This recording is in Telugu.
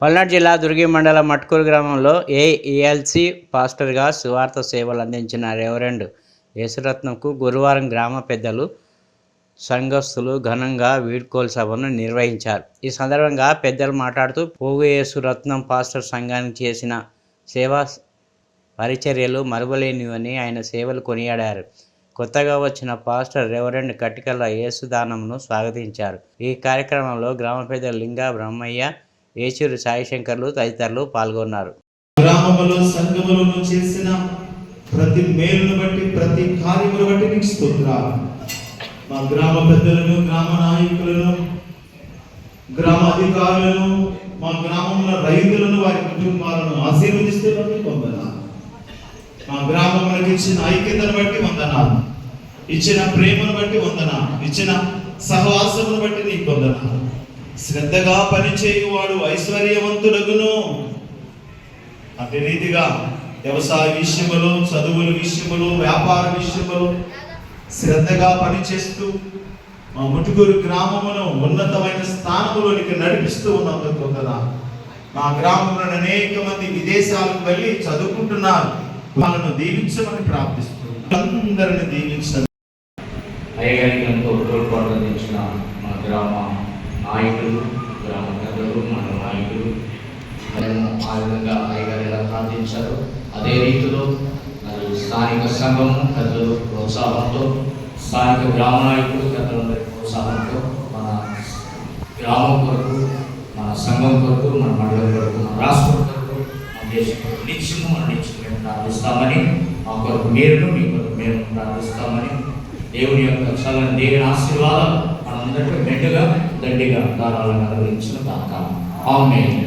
పల్నాడు జిల్లా దుర్గి మండలం మట్కూరు గ్రామంలో ఏఈఎల్సి పాస్టర్గా సువార్త సేవలు అందించిన రెవరెండ్ యేసురత్నంకు గురువారం గ్రామ పెద్దలు సంఘస్థులు ఘనంగా వీడ్కోలు సభను నిర్వహించారు. ఈ సందర్భంగా పెద్దలు మాట్లాడుతూ పోగు యేసురత్నం పాస్టర్ సంఘానికి చేసిన సేవా పరిచర్యలు మరువలేనివని ఆయన సేవలు కొనియాడారు. కొత్తగా వచ్చిన పాస్టర్ రెవరెండ్ కటికల యేసుదానంను స్వాగతించారు. ఈ కార్యక్రమంలో గ్రామ పెద్దలు లింగా బ్రహ్మయ్య ఏచూరి సాయిశంకర్లు తదితరులు పాల్గొన్నారు. గ్రామములో సంఘములను చేసిన ప్రతి మేలును బట్టి ప్రతి కార్యమును బట్టి నీకు స్తోత్రాలు. మా గ్రామ పెద్దలను గ్రామ నాయకులను గ్రామ అధికారులను మా గ్రామంలో రైతులను వారి కుటుంబాలను ఆశీర్వదిస్తే బట్టి వందనాలు మా గ్రామములకు ఇచ్చిన ఐక్యతను బట్టి వందనాలు. ఇచ్చిన ప్రేమను బట్టి వందనాలు. ఇచ్చిన సహవాసమును బట్టి నీకు వందనాలు. శ్రద్ధగా పనిచేయువాడు ఐశ్వర్యవంతుడగును. అదే రీతిగా వ్యవసాయ విషయములో చదువుల విషయములో వ్యాపార విషయములో శ్రద్ధగా పనిచేస్తూ మా ముటుకూరు గ్రామమును ఉన్నతమైన స్థానములోనికి నడిపిస్తూ ఉన్నందుకు కదా మా గ్రామంలో అనేక మంది విదేశాలకు వెళ్ళి చదువుకుంటున్నారు. వాళ్ళను దీవించమని ప్రార్థిస్తూ అందరిని దీవించండి అయ్యగారికి ఎంతో తోడ్పాటు అందించిన గ్రామ నాయకులు గ్రామ పెద్దలు మన నాయకులు ఆ విధంగా అయ్యగారు ఎలా ప్రార్థించారు అదే రీతిలో మరి స్థానిక సంఘము పెద్దలు ప్రోత్సాహంతో స్థానిక గ్రామ నాయకులు పెద్దలందరి ప్రోత్సాహంతో మన గ్రామం కొరకు మన సంఘం కొరకు మన మండలం కొరకు మన రాష్ట్రం కొరకు మన దేశం కొరకు నిత్యము మన నిత్యం మేము ప్రార్థిస్తామని మా కొరకు మీరును మీ కొరకు మేము ప్రార్థిస్తామని దేవుని యొక్క చల్లని దేవుని ఆశీర్వాదాలు మనందరికీ మెండుగా దండిగా ధారాళంగా అనుభవించిన దాకా ఆమె